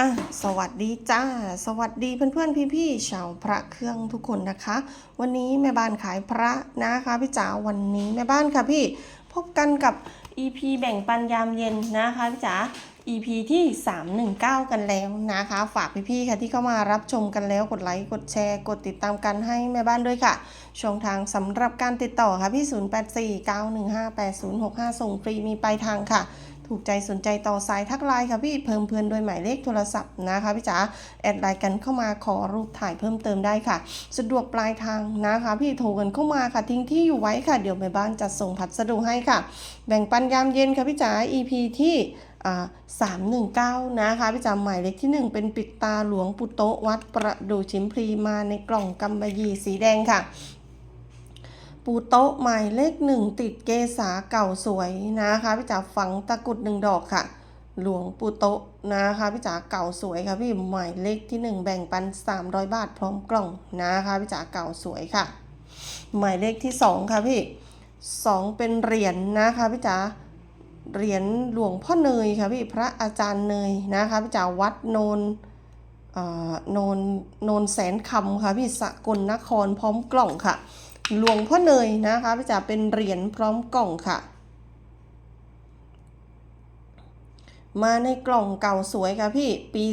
อะสวัสดีจ้า สวัสดีเพื่อนๆ พี่ๆชาวพระเครื่องทุกคนนะคะ วันนี้แม่บ้านขายพระนะคะพี่จ๋าวันนี้แม่บ้านค่ะพี่พบกันกับ EP แบ่งปันยามเย็นนะคะพี่จ๋า EP ที่ 319 กันแล้วนะคะ ฝากพี่ๆค่ะที่เข้ามารับชมกันแล้วกดไลค์กดแชร์ กดติดตามกันให้แม่บ้านด้วยค่ะ ช่องทางสำหรับการติดต่อค่ะพี่ 0849158065 ส่งฟรีมีปลายทางค่ะ ถูกใจสนใจต่อสายทักไลน์ค่ะพี่เพิ่มเพื่อนด้วยหมายเลขโทรศัพท์นะคะพี่จ๋าแอดไลน์กันเข้ามาขอรูปถ่ายเพิ่มเติมได้ค่ะ สะดวกปลายทางนะคะ พี่โทรกันเข้ามาค่ะ ทิ้งที่อยู่ไว้ค่ะ เดี๋ยวแม่บ้านจะส่งพัสดุให้ค่ะ แบ่งปันยามเย็นค่ะพี่จ๋า EP ที่อ่า319นะคะพี่จ๋าหมายเลขที่1เป็นปิดตาหลวงปุโตวัดประดูชิมพลีมาในกล่องกำมะหยี่สีแดงค่ะ ปูโต๊ะหมายเลขหนึ่งติดเกษาเก่าสวยนะคะพี่จ๋าฝังตะกรุดหนึ่งดอกค่ะ หลวงปูโต๊ะนะคะพี่จ๋าเก่าสวยค่ะพี่หมายเลขที่หนึ่งแบ่งปัน300บาทพร้อมกล่องนะคะพี่จ๋าเก่าสวยค่ะ หมายเลขที่สองค่ะพี่สองเป็นเหรียญนะคะพี่จ๋าเหรียญหลวงพ่อเนยค่ะพี่พระอาจารย์เนยนะคะพี่จ๋าวัดโนนเอ่อโนนโนนแสนคำค่ะพี่สกลนครพร้อมกล่องค่ะ หลวงพ่อเนยนะคะพี่จ๋าเป็นเหรียญพร้อมกล่องค่ะ มาในกล่องเก่าสวยค่ะพี่ปี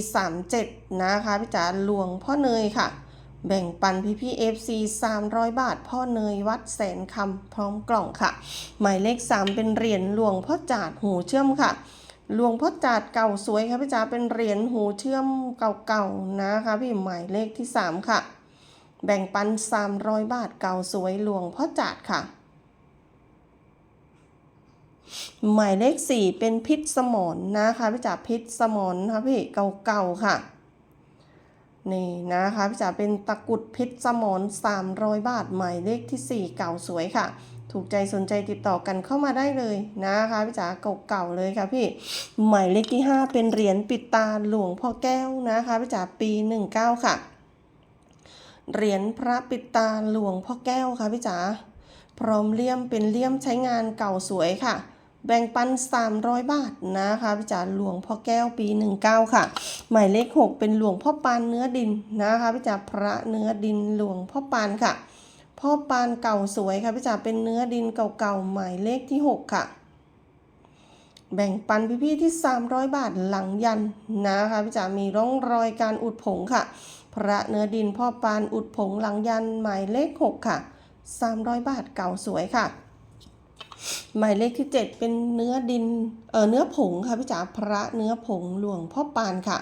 37 นะคะพี่จ๋าหลวงพ่อเนยค่ะ แบ่งปันพี่พี่เอฟซี300บาท พ่อเนยวัดแสนคำพร้อมกล่องค่ะ หมายเลข 3 เป็นเหรียญหลวงพ่อจาดหูเชื่อมค่ะหลวงพ่อจาดเก่าสวยค่ะพี่จ๋าเป็นเหรียญหูเชื่อมเก่าๆนะคะพี่หมายเลขที่ 3 ค่ะ แบ่งปัน 300 บาทเก่าสวยหลวงพ่อจาดค่ะ หมายเลข 4 เป็นพิษสมอนนะคะพี่จ๋าพิษสมอนค่ะพี่เก่าๆค่ะนี่นะคะพี่จ๋าเป็นตะกรุดพิษสมอน300 บาทหมายเลขที่ 4 เก่าสวยค่ะ ถูกใจสนใจติดต่อกันเข้ามาได้เลยนะคะพี่จ๋าเก่าๆเลยค่ะพี่หมายเลขที่ 5 เป็นเหรียญปิดตาหลวงพ่อแก้วนะคะพี่จ๋าปี 19 ค่ะ เหรียญพระปิดตาหลวงพ่อแก้วค่ะพี่จ๋าพร้อมเลี่ยมเป็นเลี่ยมใช้งานเก่าสวยค่ะ แบ่งปัน 300 บาทนะคะพี่จ๋าหลวงพ่อแก้วปี 19 ค่ะ หมายเลข 6 เป็นหลวงพ่อปานเนื้อดินนะคะพี่จ๋าพระเนื้อดินหลวงพ่อปานค่ะ พ่อปานเก่าสวยค่ะพี่จ๋าเป็นเนื้อดินเก่าๆหมายเลขที่ 6 ค่ะ แบ่งปันพี่ๆที่ 300 บาทหลังยันนะคะพี่จ๋ามีร่องรอยการอุดผงค่ะ พระเนื้อดินพ่อปานอุดผงหลังยันหมายเลข 6 ค่ะ 300 บาทเก่าสวยค่ะ หมายเลขที่ 7 เป็นเนื้อดินเออเนื้อผงค่ะพี่จ๋าพระเนื้อผงหลวงพ่อปานค่ะ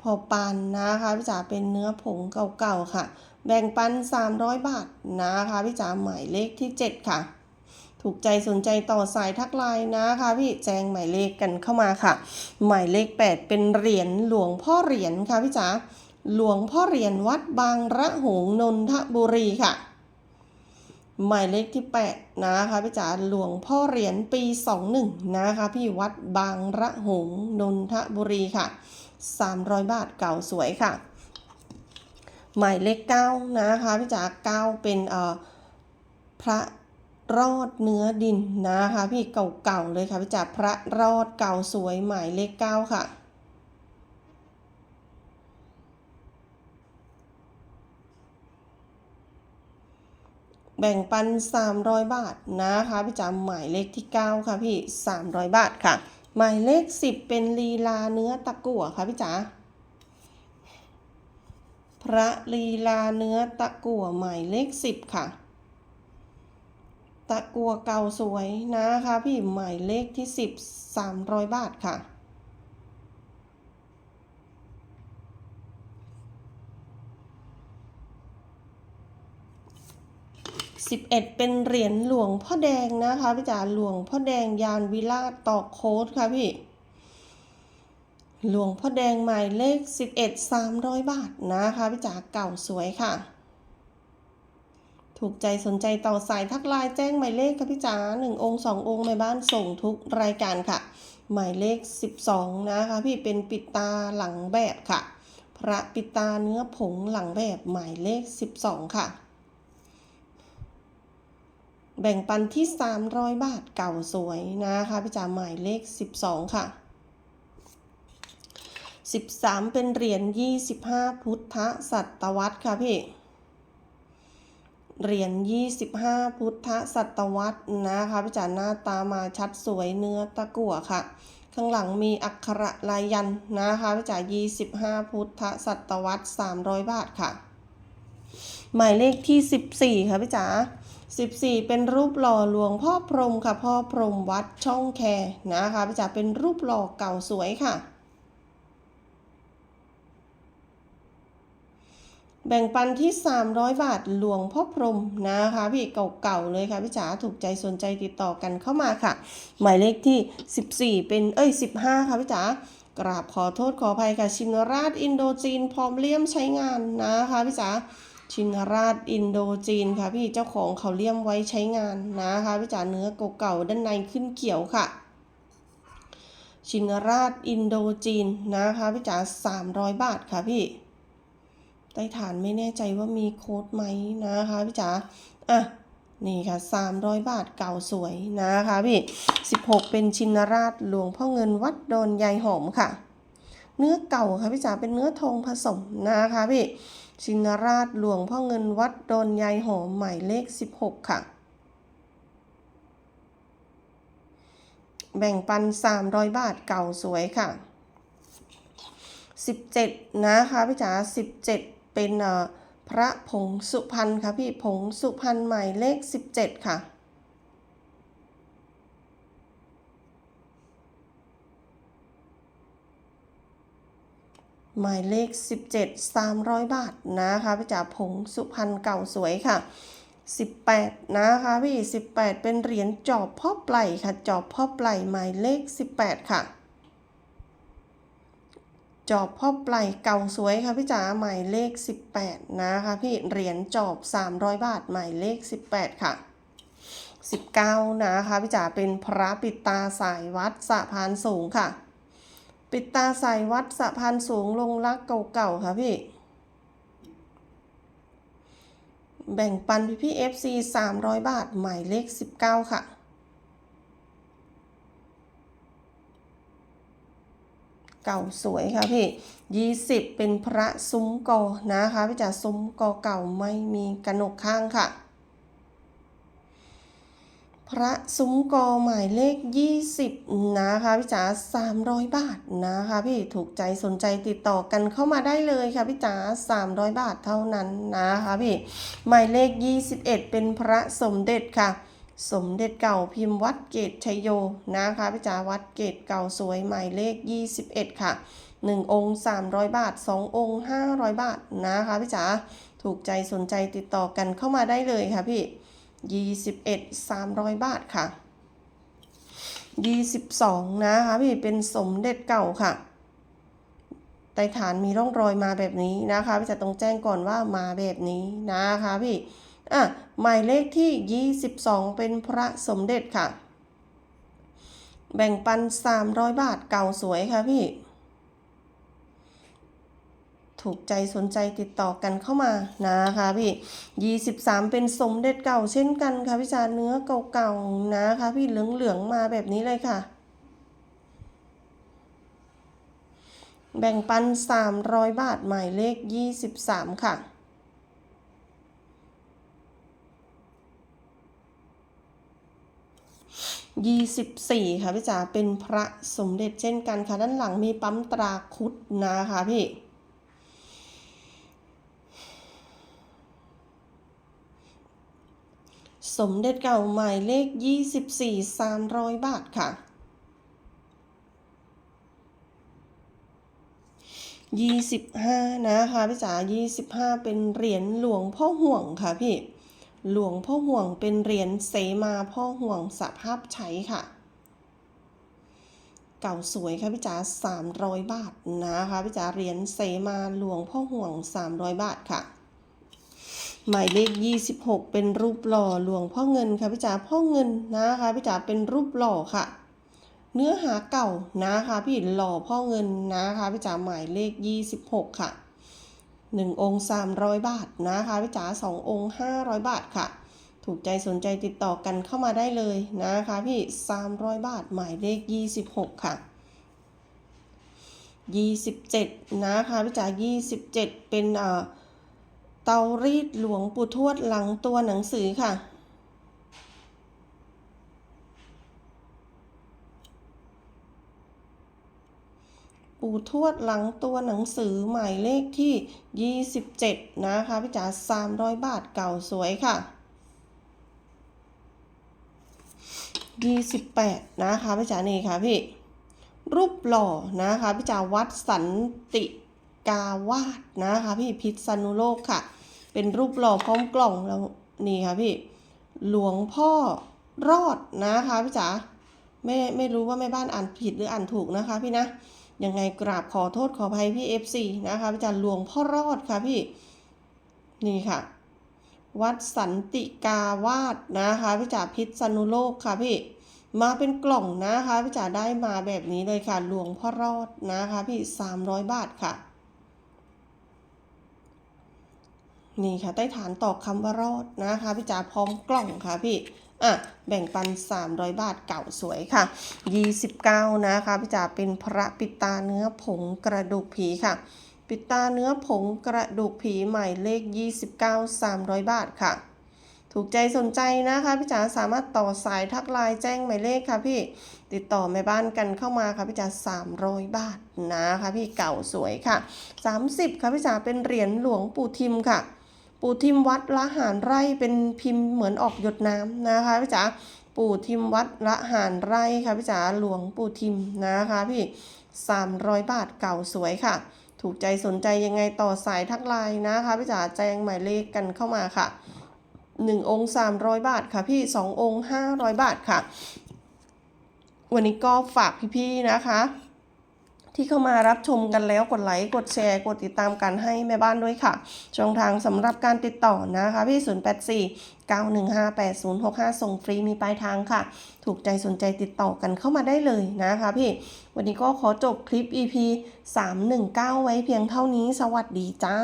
พ่อปานนะคะพี่จ๋าเป็นเนื้อผงเก่าๆค่ะ แบ่งปัน 300 บาทนะคะพี่จ๋าหมายเลขที่ 7 ค่ะถูกใจสนใจต่อสายทักไลน์นะคะพี่แจ้งหมายเลขกันเข้ามาค่ะ หมายเลข 8 เป็นเหรียญหลวงพ่อเหรียญค่ะพี่จ๋า หลวงพ่อเหรียญวัดบางระหงนนทบุรีค่ะ หมายเลขที่8นะคะพี่จ๋าหลวงพ่อเหรียญปี21นะคะพี่วัดบางระหงนนทบุรีค่ะ300บาทเก่าสวยค่ะ หมายเลข9นะคะพี่จ๋า9เป็นเอ่อพระรอดเนื้อดินนะคะพี่เก่าๆเลยค่ะพี่จ๋าพระรอดเก่าสวยหมายเลข9ค่ะ แบ่งปัน 300 บาทนะคะพี่จ๋าหมายเลขที่ 9 ค่ะพี่ 300 บาทค่ะ หมายเลข 10 เป็นลีลาเนื้อตะกั่วค่ะพี่จ๋าพระลีลาเนื้อตะกั่วหมายเลข 10 ค่ะ ตะกั่วเก่าสวยนะคะพี่หมายเลขที่ 10 300 บาทค่ะ 11 เป็นเหรียญหลวงพ่อแดงนะคะพี่จ๋าหลวงพ่อแดงยานวิราชตอกโค้ดค่ะพี่ หลวงพ่อแดงหมายเลข 11 300 บาทนะคะพี่จ๋าเก่าสวยค่ะ ถูกใจสนใจต่อสายทักไลน์แจ้งหมายเลขค่ะพี่จ๋าหนึ่งองค์สององค์ในบ้านส่งทุกรายการค่ะ หมายเลข 12 นะคะพี่เป็นปิดตาหลังแบบค่ะ พระปิดตาเนื้อผงหลังแบบหมายเลข 12 ค่ะ แบ่งปันที่ 300 บาทเก่าสวยนะคะพี่จ๋าหมายเลข 12 ค่ะ 13 เป็นเหรียญ25 พุทธศตวรรษค่ะพี่เหรียญ25 พุทธศตวรรษนะคะพี่จ๋าหน้าตามาชัดสวยเนื้อตะกั่วค่ะ ข้างหลังมีอักขระลายยันนะคะพี่จ๋า25 พุทธศตวรรษ 300 บาทค่ะ หมายเลขที่ 14 ค่ะพี่จ๋า 14 เป็นรูปหล่อหลวงพ่อพรหมค่ะ พ่อพรหมวัดช่องแคนะคะพี่จ๋าเป็นรูปหล่อเก่าสวยค่ะ แบ่งปันที่ 300 บาทหลวงพ่อพรหมนะคะ พี่เก่าๆเลยค่ะพี่จ๋าถูกใจสนใจติดต่อกันเข้ามาค่ะ หมายเลขที่ 14 เป็นเอ้ย 15 ค่ะพี่จ๋ากราบขอโทษขออภัยค่ะ ชินราชอินโดจีนพร้อมเลี่ยมใช้งานนะคะพี่จ๋า ชินราชอินโดจีนค่ะพี่เจ้าของเขาเลี่ยมไว้ใช้งานนะคะพี่จ๋าเนื้อเก่าๆด้านในขึ้นเขียวค่ะ ชินราชอินโดจีนนะคะพี่จ๋า300บาทค่ะพี่ใต้ฐานไม่แน่ใจว่ามีโค้ดไหมนะคะพี่จ๋าอะนี่ค่ะ 300 บาทเก่าสวยนะคะพี่ 16 เป็นชินราชหลวงพ่อเงินวัดโดนยายหอมค่ะ เนื้อเก่าค่ะพี่จ๋าเป็นเนื้อทองผสมนะคะพี่ ชินราชหลวงพ่อเงินวัดโดนยายหอมหมายเลข 16 ค่ะ แบ่งปัน 300 บาทเก่าสวยค่ะ 17 นะคะพี่จ๋า17 เป็นเอ่อพระผงสุพรรณค่ะพี่ผงสุพรรณหมายเลข 17 ค่ะ หมายเลข 17 300 บาทนะคะพี่จ๋าผงสุพรรณเก่าสวยค่ะ 18 นะคะพี่ 18 เป็นเหรียญจอบพ่อไปลค่ะ จอบพ่อไปลหมายเลข 18 ค่ะ จอบพ่อไปลเก่าสวยค่ะพี่จ๋าหมายเลข 18 นะคะพี่เหรียญจอบ 300 บาทหมายเลข 18 ค่ะ19 นะคะพี่จ๋าเป็นพระปิดตาสายวัดสะพานสูงค่ะ ปิดตาใสายวัดสะพานสูงลงรักเก่าๆค่ะพี่ แบ่งปันพี่พี่ FC 300บาท หมายเลข19ค่ะ เก่าสวยค่ะพี่20เป็นพระซุ้มกอนะคะพี่จ๋าซุ้มกอเก่าไม่มีกระหนกข้างค่ะ พระซุ้มกอหมายเลข 20 นะคะพี่จ๋า300 บาทนะคะพี่ถูกใจสนใจติดต่อกันเข้ามาได้เลยค่ะพี่จ๋า300 บาทเท่านั้นนะคะพี่หมายเลข 21 เป็นพระสมเด็จค่ะ สมเด็จเก่าพิมพ์วัดเกตชัยโยนะคะพี่จ๋าวัดเกตเก่าสวยหมายเลข 21 ค่ะ 1 องค์ 300 บาท 2 องค์ 500 บาทนะคะพี่จ๋าถูกใจสนใจติดต่อกันเข้ามาได้เลยค่ะพี่ 21 300 บาทค่ะ 22 นะคะพี่เป็นสมเด็จเก่าค่ะใต้ฐานมีร่องรอยมาแบบนี้นะคะพี่จะต้องแจ้งก่อนว่ามาแบบนี้นะคะพี่อะหมายเลขที่ 22 เป็นพระสมเด็จค่ะ แบ่งปัน 300 บาทเก่าสวยค่ะพี่ ถูกใจสนใจติดต่อกันเข้ามานะคะพี่ 23 เป็นสมเด็จเก่าเช่นกันค่ะพี่จาเนื้อเก่าๆนะคะพี่เหลืองๆมาแบบนี้เลยค่ะ แบ่งปัน 300 บาทหมายเลข 23 ค่ะ24ค่ะพี่จ๋าเป็นพระสมเด็จเช่นกันค่ะ ด้านหลังมีปั๊มตราคุดนะคะพี่ สมเด็จเก่าหมายเลข 24 300 บาทค่ะ25นะคะพี่จ๋า25เป็นเหรียญหลวงพ่อห่วงค่ะพี่ หลวงพ่อห่วงเป็นเหรียญเสมาพ่อห่วงสภาพใช้ค่ะ เก่าสวยค่ะพี่จ๋า300บาทนะคะพี่จ๋าเหรียญเสมาหลวงพ่อห่วง300บาทค่ะ หมายเลข 26 เป็นรูปหล่อหลวงพ่อเงินค่ะพี่จ๋าพ่อเงินนะคะพี่จ๋าเป็นรูปหล่อค่ะ เนื้อหาเก่านะคะพี่หล่อพ่อเงินนะคะพี่จ๋าหมายเลข 26 ค่ะ 1 องค์ 300 บาทนะคะพี่จ๋า2องค์ 500 บาทค่ะ ถูกใจสนใจติดต่อกันเข้ามาได้เลยนะคะพี่ 300 บาทหมายเลข 26 ค่ะ27นะคะพี่จ๋า27เป็นเอ่อ เตารีดหลวงปู่ทวดหลังตัวหนังสือค่ะ ปู่ทวดหลังตัวหนังสือหมายเลขที่ 27 นะคะพี่จ๋า300 บาทเก่าสวยค่ะ 28 นะคะพี่จ๋านี่ค่ะพี่รูปหล่อนะคะพี่จ๋าวัดสันติกาวาดนะคะพี่พิษณุโลกค่ะ เป็นรูปหล่อพร้อมกล่องแล้วนี่ค่ะพี่ หลวงพ่อรอดนะคะพี่จ๋าไม่ไม่รู้ว่าแม่บ้านอ่านผิดหรืออ่านถูกนะคะ พี่นะยังไงกราบขอโทษขออภัยพี่ FC นะคะพี่จ๋าหลวงพ่อรอดค่ะพี่นี่ค่ะ วัดสันติกาวาดนะคะพี่จ๋าพิษณุโลกค่ะพี่มาเป็นกล่องนะคะพี่จ๋าได้มาแบบนี้เลยค่ะหลวงพ่อรอดนะคะพี่300บาทค่ะ นี่ค่ะใต้ฐานตอกคำว่ารอดนะคะพี่จ๋าพร้อมกล่องค่ะพี่อะแบ่งปัน 300 บาทเก่าสวยค่ะ 29 นะคะพี่จ๋าเป็นพระปิตาเนื้อผงกระดูกผีค่ะ ปิตาเนื้อผงกระดูกผีหมายเลข 29 300 บาทค่ะ ถูกใจสนใจนะคะพี่จ๋าสามารถต่อสายทักไลน์แจ้งหมายเลขค่ะพี่ติดต่อแม่บ้านกันเข้ามาค่ะพี่จ๋า300 บาทนะคะพี่เก่าสวยค่ะ 30ค่ะพี่จ๋าเป็นเหรียญหลวงปู่ทิมค่ะ ปู่ทิมวัดละหารไร่เป็นพิมพ์เหมือนออกหยดน้ำนะคะพี่จ๋าปู่ทิมวัดละหารไร่ค่ะพี่จ๋าหลวงปู่ทิมนะคะพี่300บาทเก่าสวยค่ะ ถูกใจสนใจยังไงต่อสายทักไลน์นะคะพี่จ๋าแจ้งหมายเลขกันเข้ามาค่ะ1องค์300บาทค่ะพี่2องค์500บาทค่ะ วันนี้ก็ฝากพี่ๆนะคะ ที่เข้ามารับชมกันแล้วกดไลค์กดแชร์ กดติดตามกันให้แม่บ้านด้วยค่ะ ช่องทางสำหรับการติดต่อนะคะพี่ 084 915 8065 ส่งฟรีมีปลายทางค่ะ ถูกใจสนใจติดต่อกันเข้ามาได้เลยนะคะพี่ วันนี้ก็ขอจบคลิป EP 319 ไว้เพียงเท่านี้ สวัสดีจ้า